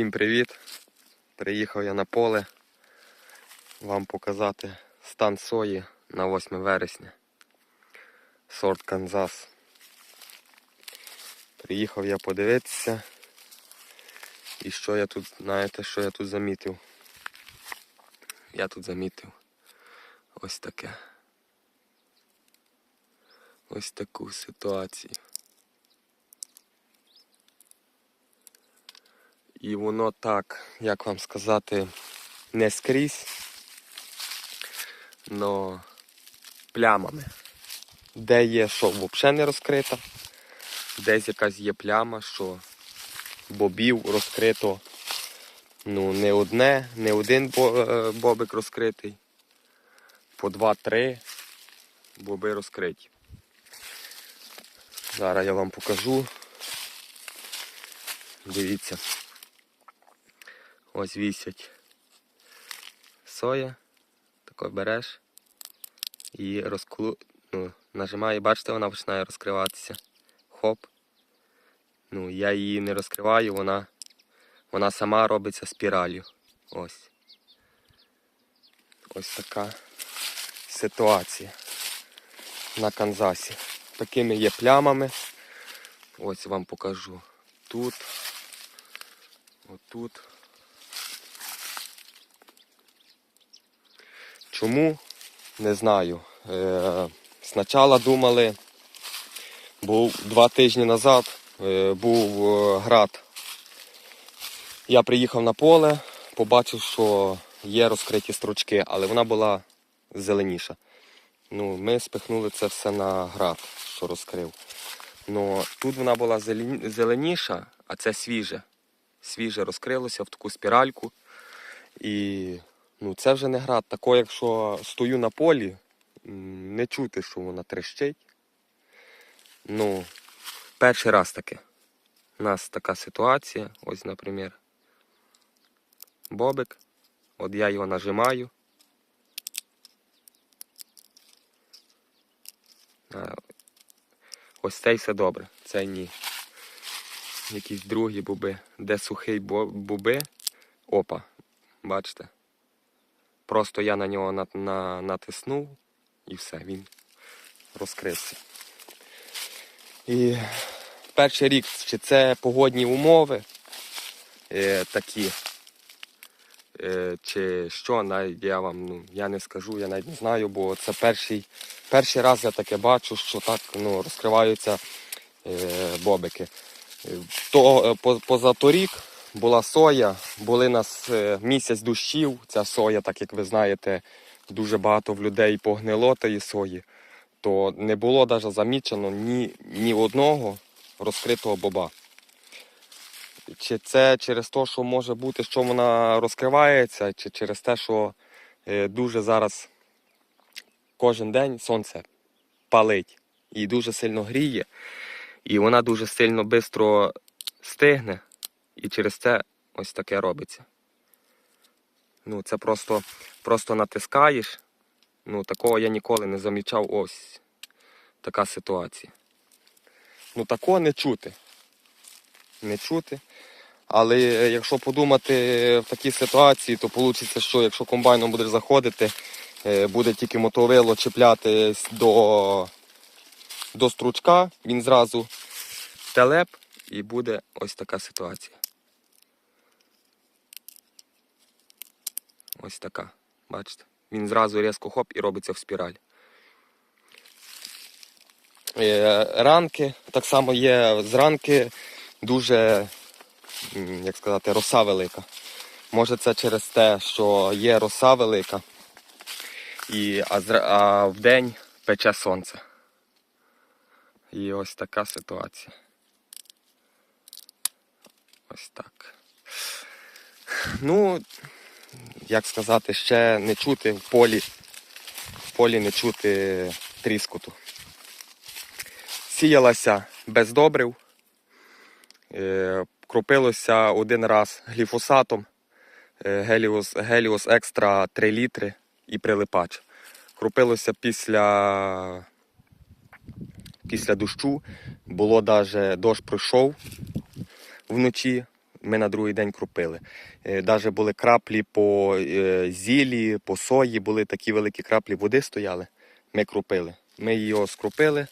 Всім привіт! Приїхав я на поле вам показати стан сої на 8 вересня. Сорт Канзас. Приїхав я подивитися. І що я тут, знаєте, що я тут замітив? Я тут замітив ось таке. Ось таку ситуацію. І воно так, як вам сказати, не скрізь, но плямами. Де є, що взагалі не розкрита, десь якась є пляма, що бобів розкрито ну, не одне, не один е, бобик розкритий, по два-три боби розкриті. Зараз я вам покажу. Дивіться. Ось вісять соя. Тако береш і розклу... ну, нажимаю, бачите, вона починає розкриватися. Хоп. Ну, я її не розкриваю, вона, вона сама робиться спіралью. Ось. Ось така ситуація на Канзасі. Такими є плямами. Ось вам покажу. Тут. Отут. Чому? Не знаю. Е, спочатку думали, був два тижні назад е, був е, град. Я приїхав на поле, побачив, що є розкриті стручки, але вона була зеленіша. Ну, ми спихнули це все на град, що розкрив. Ну, тут вона була зеленіша, а це свіже. Свіже розкрилося в таку спіральку. І ну, це вже не град. Тако, якщо стою на полі, не чути, що вона трещить. Ну, перший раз таке. У нас така ситуація. Ось, наприклад, бобик. От я його нажимаю. Ось цей все добре, цей ні. Якісь другі буби. Де сухий буби. Опа, бачите? Просто я на нього на, на, натиснув і все, він розкрився. І перший рік, чи це погодні умови е, такі, е, чи що, навіть я вам ну, я не скажу, я навіть не знаю, бо це перший, перший раз я таке бачу, що так ну, розкриваються е, бобики. Е, То, е, по- позаторік була соя, були нас е, місяць дощів. Ця соя, так як ви знаєте, дуже багато в людей погнило тієї сої, то не було навіть замічено ні, ні одного розкритого боба. Чи це через те, що може бути, що вона розкривається, чи через те, що е, дуже зараз кожен день сонце палить і дуже сильно гріє, і вона дуже сильно швидко стигне, і через це ось таке робиться. Ну, це просто, просто натискаєш. Ну, такого я ніколи не замічав. Ось така ситуація. Ну, такого не чути. Не чути. Але е, якщо подумати в такій ситуації, то вийде, що якщо комбайном будеш заходити, е, буде тільки мотовило чіплятись до, до стручка, він зразу телеп і буде ось така ситуація. Ось така. Бачите? Він зразу різко хоп і робиться в спіраль. Е, Ранки, так само є зранки дуже, як сказати, роса велика. Може це через те, що є роса велика, і, а, а в день пече сонце. І ось така ситуація. Ось так. Ну, як сказати, ще не чути в полі, в полі не чути тріскоту. Сіялася без добрив, е, кропилося один раз гліфосатом, е, Геліос, Геліос Екстра 3 літри і прилипач. Кропилося після, після дощу, було навіть дощ пройшов вночі, ми на другий день кропили. Навіть були краплі по е, зілі, по сої, були такі великі краплі води стояли. Ми кропили. Ми його скропили.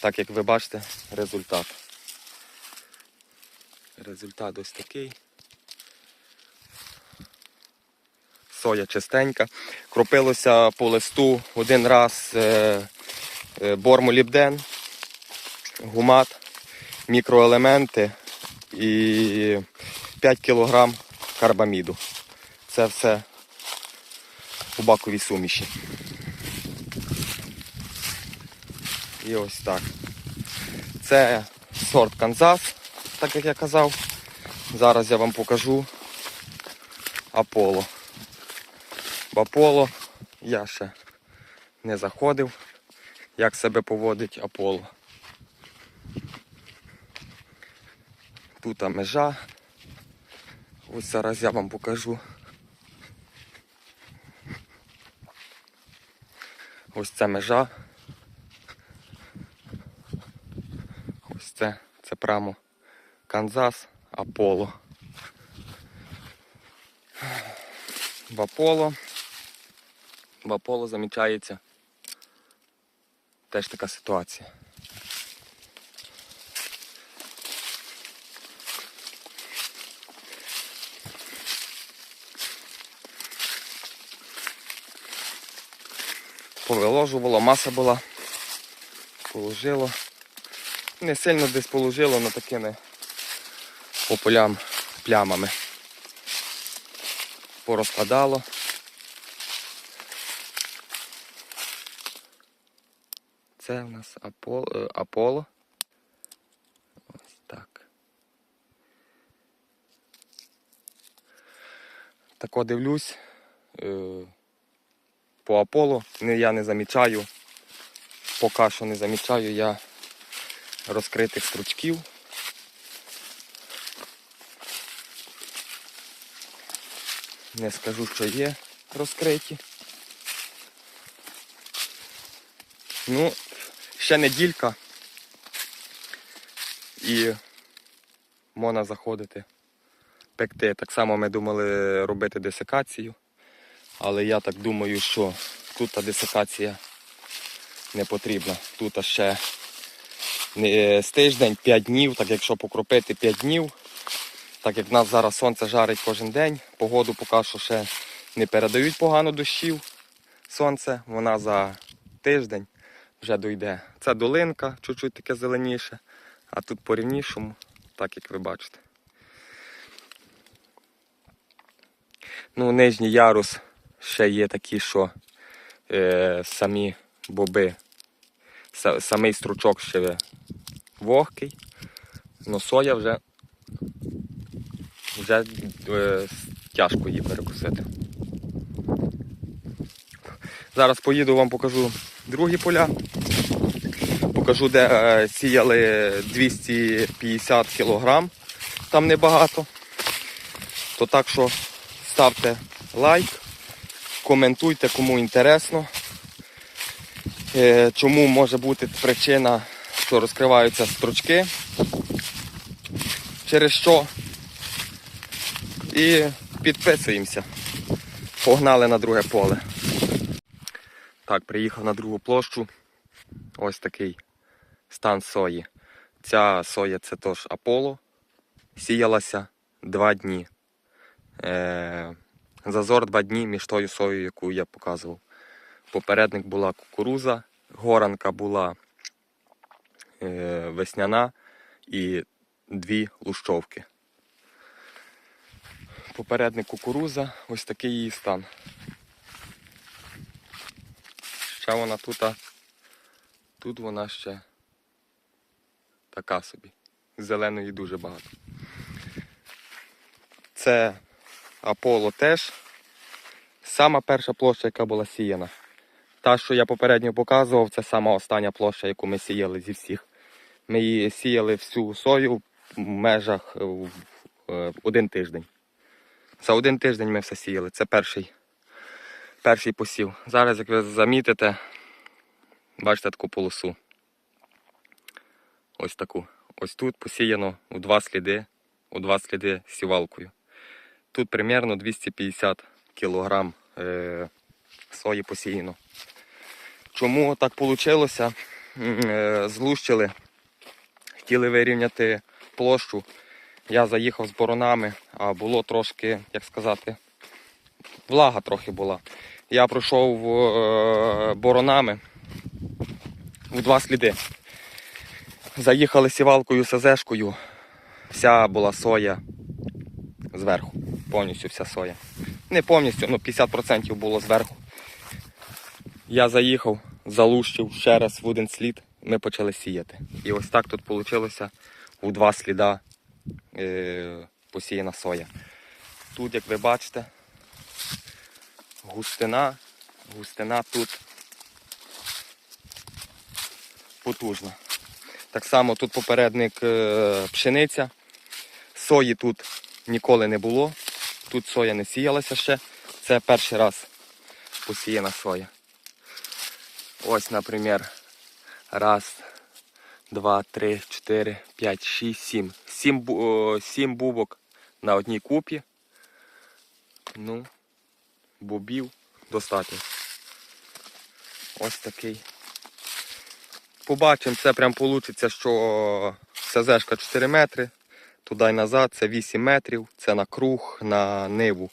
Так як ви бачите, результат. Результат ось такий. Соя чистенька. Кропилося по листу один раз е, е, бормолібден, гумат, мікроелементи і 5 кг карбаміду. Це все у баковій суміші. І ось так. Це сорт Канзас, так як я казав. Зараз я вам покажу Аполло. В Аполло я ще не заходив, як себе поводить Аполло. Тут межа. Ось зараз я вам покажу. Ось це межа. Ось це, це прямо Канзас, Аполло. В Аполло. В Аполло замічається теж така ситуація. Повиложувало, маса була, положило. Не сильно десь положило, але такими по полям плямами. Порозкладало. Це в нас Аполло. е, Аполло. Ось так. Тако дивлюсь. По Аполло не, я не замічаю. Поки що не замічаю я розкритих стручків. Не скажу, що є розкриті. Ну, ще неділька. І можна заходити пекти. Так само ми думали робити десикацію. Але я так думаю, що тут та десикація не потрібна. Тут ще не з тиждень 5 днів, так якщо покропити 5 днів, так як в нас зараз сонце жарить кожен день, погоду поки що ще не передають погано дощів. Сонце, вона за тиждень вже дойде. Це долинка, чуть-чуть таке зеленіше, а тут по рівнішому, так як ви бачите. Ну, нижній ярус ще є такі, що е, самі боби, са- самий стручок ще вогкий, але соя вже, вже е, тяжко її перекусити. Зараз поїду вам покажу другі поля. Покажу, де е, сіяли 250 кг, там небагато. То так що ставте лайк, коментуйте, кому інтересно. Е, Чому може бути причина, що розкриваються стручки, через що. І підписуємося. Погнали на друге поле. Так, приїхав на другу площу. Ось такий стан сої. Ця соя це теж Аполло. Сіялася два дні. Е, зазор два дні між тою соєю, яку я показував. Попередник була кукуруза, горанка була е, весняна і дві лущовки. Попередник кукуруза, ось такий її стан. Ще вона тут, тут вона ще така собі. Зеленої дуже багато. Це Аполло теж. Сама перша площа, яка була сіяна. Та, що я попередньо показував, це сама остання площа, яку ми сіяли зі всіх. Ми її сіяли всю сою в межах е, в е, один тиждень. За один тиждень ми все сіяли. Це перший, перший посів. Зараз, як ви замітите, бачите таку полосу. Ось таку. Ось тут посіяно у два сліди у два сліди сівалкою. Тут примерно 250 кг е, сої посіяно. Чому так вийшло? Е, злущили, хотіли вирівняти площу. Я заїхав з боронами, а було трошки, як сказати, влага трохи була. Я пройшов е, боронами у два сліди. Заїхали сівалкою СЗшкою. Вся була соя зверху. Повністю вся соя. Не повністю, ну 50% було зверху. Я заїхав, залущив ще раз в один слід, ми почали сіяти. І ось так тут вийшло у два сліда е, посіяна соя. Тут, як ви бачите, густина, густина тут потужна. Так само тут попередник е, пшениця. Сої тут ніколи не було. Тут соя не сіялася ще. Це перший раз посіяна соя. Ось, наприклад, раз, два, три, чотири, п'ять, шість, сім. Сім, о, сім бубок на одній купі. Ну, бубів достатньо. Ось такий. Побачимо, це прям вийде, що СЗшка 4 метри, туди й назад, це 8 метрів, це на круг, на ниву.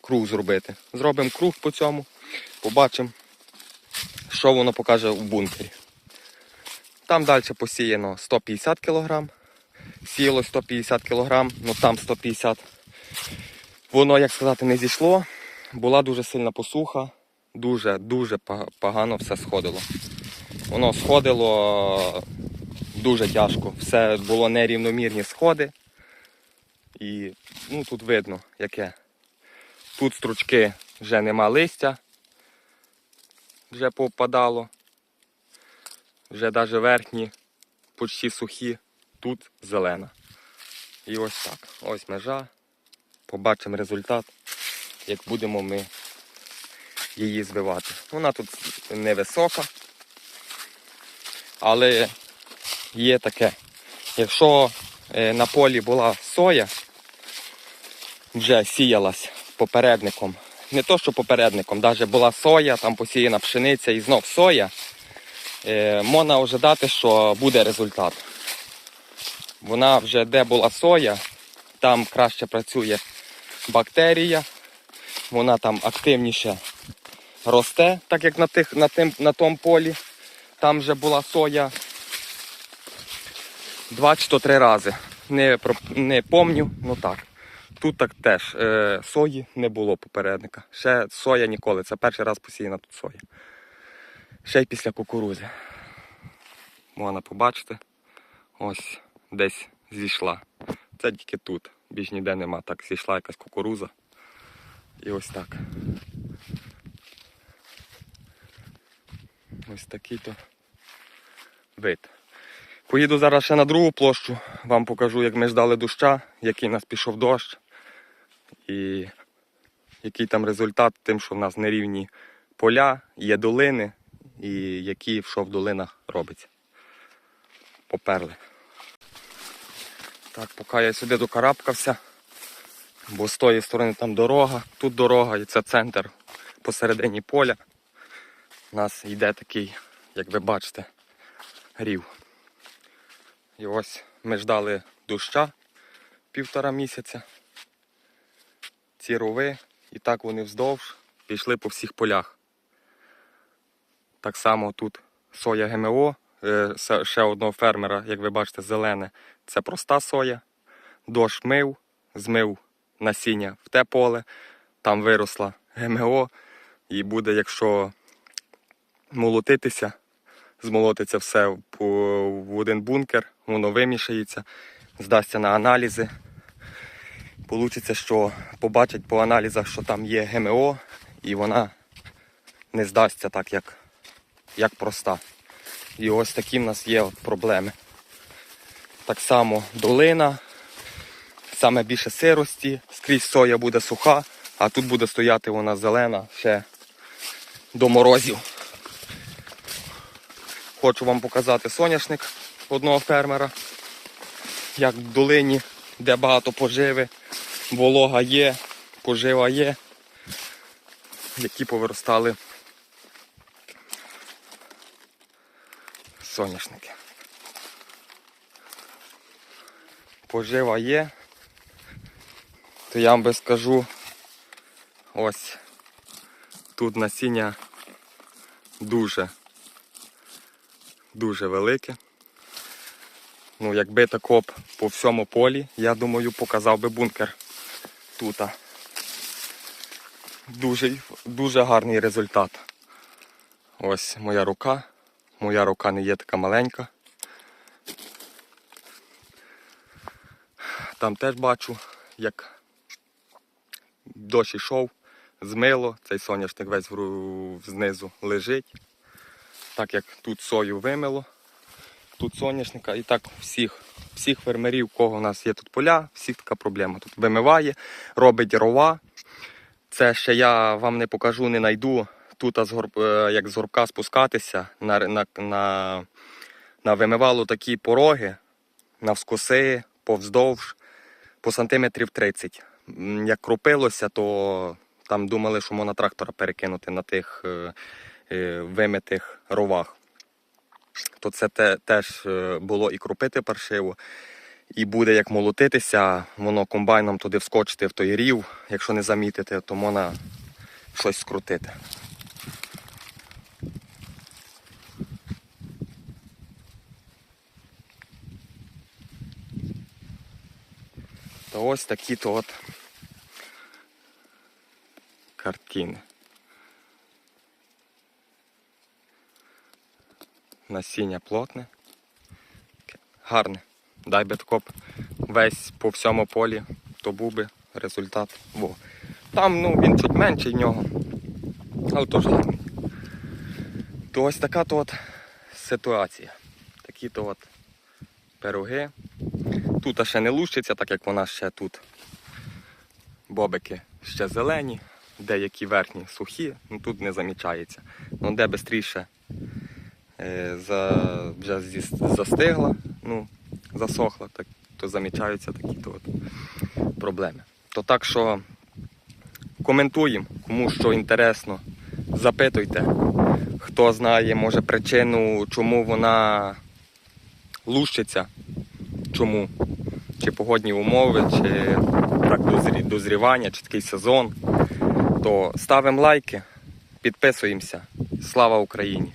Круг зробити. Зробимо круг по цьому, побачимо, що воно покаже у бункері. Там далі посіяно 150 кг. Сіяло 150 кг, ну там 150 Воно, як сказати, не зійшло. Була дуже сильна посуха, дуже-дуже погано все сходило. Воно сходило дуже тяжко. Все було нерівномірні сходи. І ну, тут видно, яке. Тут стручки вже нема листя, вже попадало. Вже навіть верхні, почти сухі, тут зелена. І ось так. Ось межа. Побачимо результат, як будемо ми її збивати. Вона тут невисока, але є таке. Якщо е, на полі була соя, вже сіялась попередником. Не то, що попередником, навіть була соя, там посіяна пшениця і знов соя, е, можна ожидати, що буде результат. Вона вже де була соя, там краще працює бактерія, вона там активніше росте, так як на, тих, на, тим, на тому полі. Там вже була соя два чи то три рази. Не, не помню, ну так. Тут так теж е, сої не було попередника. Ще соя ніколи. Це перший раз посіяна тут соя. Ще й після кукурузи. Можна побачити. Ось десь зійшла. Це тільки тут. Більш ніде нема. Так зійшла якась кукуруза. І ось так. Ось такий то вид. Поїду зараз ще на другу площу, вам покажу, як ми ждали доща, який нас пішов дощ. І який там результат тим, що в нас нерівні поля, є долини, і який що в долинах робиться. Поперли. Так, поки я сюди докарабкався, бо з тої сторони там дорога, тут дорога і це центр посередині поля. У нас йде такий, як ви бачите, рів. І ось ми ждали доща півтора місяця. Ці рови, і так вони вздовж пішли по всіх полях. Так само тут соя ГМО, е, ще одного фермера, як ви бачите, зелене. Це проста соя. Дощ мив, змив насіння в те поле, там виросла ГМО, і буде, якщо молотитися, змолотиться все в один бункер, воно вимішається, здасться на аналізи. Получиться, що побачать по аналізах, що там є ГМО, і вона не здасться так, як, як проста. І ось такі в нас є проблеми. Так само долина, саме більше сирості, скрізь соя буде суха, а тут буде стояти вона зелена ще до морозів. Хочу вам показати соняшник одного фермера, як в долині де багато поживи, волога є, пожива є, які повиростали соняшники. Пожива є, то я вам би скажу, ось тут насіння дуже, дуже велике. Ну, якби тако б по всьому полі, я думаю, показав би бункер тут. Дуже, дуже гарний результат. Ось моя рука. Моя рука не є така маленька. Там теж бачу, як дощ ішов, змило, цей соняшник весь знизу лежить. Так як тут сою вимило, тут соняшника і так всіх, всіх фермерів, кого у нас є тут поля, всіх така проблема. Тут вимиває, робить рова. Це ще я вам не покажу, не найду. Тут е, як з горбка спускатися на, на, на, на вимивало такі пороги, навскоси, повздовж, по сантиметрів 30. Як кропилося, то там думали, що можна трактора перекинути на тих е, е, вимитих ровах. То це те, теж е, було і кропити паршиво, і буде як молотитися, воно комбайном туди вскочити в той рів. Якщо не замітити, то можна щось скрутити. То ось такі то от картини. Насіння плотне. Гарне. Дай би весь по всьому полі, то був би результат. Во. Там ну, він чуть менший нього, але теж гарний. То ось така то от ситуація. Такі то от пироги. Тут ще не лущиться, так як вона ще тут. Бобики ще зелені, деякі верхні сухі, ну тут не замічається. Ну де швидше за, вже застигла, ну, засохла, так, то замічаються такі то от проблеми. То так що коментуємо, кому що інтересно, запитуйте. Хто знає, може причину, чому вона лущиться, чому. Чи погодні умови, чи брак дозрі- дозрівання, чи такий сезон, то ставимо лайки, підписуємося. Слава Україні!